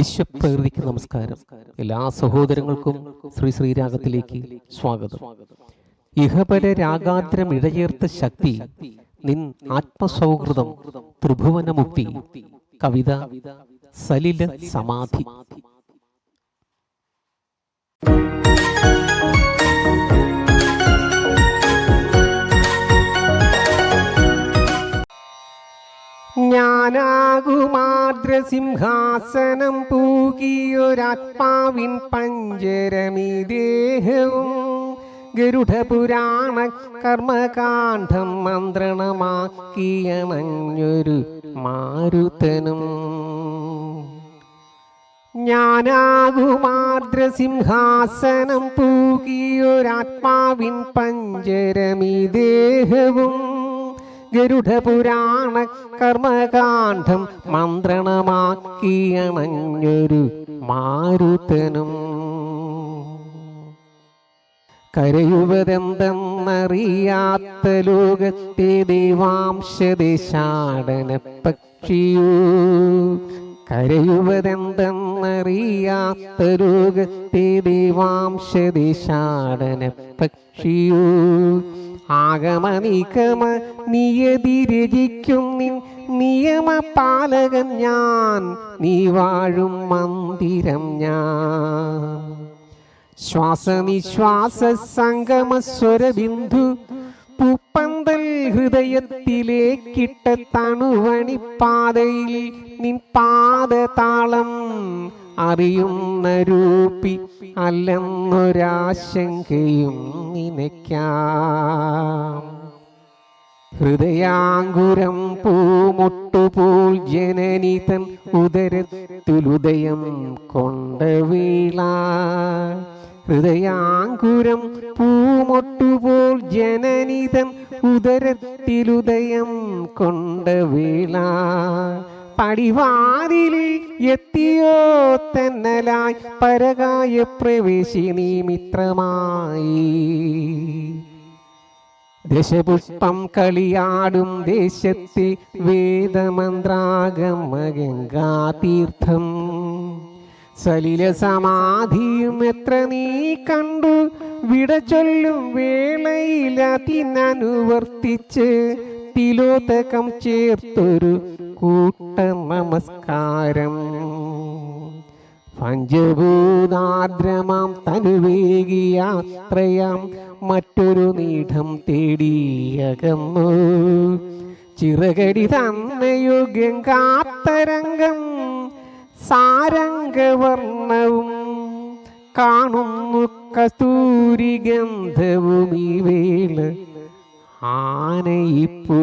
വിശ്വപ്രകൃതിക്ക് നമസ്കാരം. എല്ലാ സഹോദരങ്ങൾക്കും ശ്രീ ശ്രീരാഗത്തിലേക്ക് സ്വാഗതം. ഇഹപര രാഗാദ്രം ഇഴചേർത്ത ശക്തി നിൻ ആത്മസൗഹൃദം ത്രിഭുവനമുക്തി. കവിത സലില സമാധി. ജ്ഞാനാകുമാദ്രസിംഹാസനം പൂകിയൊരാത്മാവിൻ പഞ്ചരമിദേഹവും ഗരുഡപുരാണ കർമ്മകാന്ഡം മന്ത്രണമാക്കിയണഞ്ഞൊരു മാരുതനും. ജ്ഞാനാകുമാദ്രസിംഹാസനം പൂകിയൊരാത്മാവിൻ പഞ്ചരമി ദേഹവും ഗരുഡപുരാണ കർമ്മകാന്ഡം മന്ത്രണമാക്കിയണഞ്ഞൊരു മാരുതനും. കരയുവതെന്തെന്നറിയാത്ത ലോകത്തെ ദൈവാംശദിശാടന പക്ഷിയൂ കരയുവതെന്തെന്നറിയാത്ത ലോകത്തെ ദൈവാംശദേശാടന പക്ഷിയൂ. ആഗമനികമ നിയതി രചിക്കും നിൻ നിയമപാലകൻ ഞാൻ. നീ വാഴും മന്ദിരം ഞാൻ. ശ്വാസനിശ്വാസ സംഗമ സ്വരബിന്ദു ഹൃദയത്തിലേക്കിട്ട തണുവണിപ്പാതയിൽ നിൻ പാദതാളം അറിയുന്ന രൂപി അല്ലെന്നൊരാശങ്കയും നിനയ്ക്കാം. ഹൃദയാങ്കുരം പൂമുട്ടുപോൽ ജനനിതൻ ഉദരത്തിലുദയം കൊണ്ട വീള ഹൃദയാങ്കുരം പൂമൊട്ടുപോൽ ജനനിതൻ ഉദരത്തിലുദയം കൊണ്ട വീള. പടിവാതിലിൽ എത്തിയോ തന്നലായി പരകായ പ്രവേശിനി മിത്രമായി. ദശപുഷ്പം കളിയാടും ദേശത്തെ വേദമന്ത്രാഗമഗംഗാതീർത്ഥം. സലില സമാധിയും എത്ര നീ കണ്ടു? വിട ചൊല്ലും വേളയിലതിനനുവർത്തിച്ച് തിലോതകം ചേർത്തൊരു കൂട്ട നമസ്കാരം പഞ്ചഭൂതാദ്രമാം തനുവേകിയാത്രയാം മറ്റൊരു നീഠം തേടിയകന്നു ചിറകടി തന്നയുഗ്യം കാത്തരംഗം സാരംഗവർണവും കാണുന്നു കസ്തൂരി ഗന്ധവും ഈ വേള ആനയിപ്പൂ.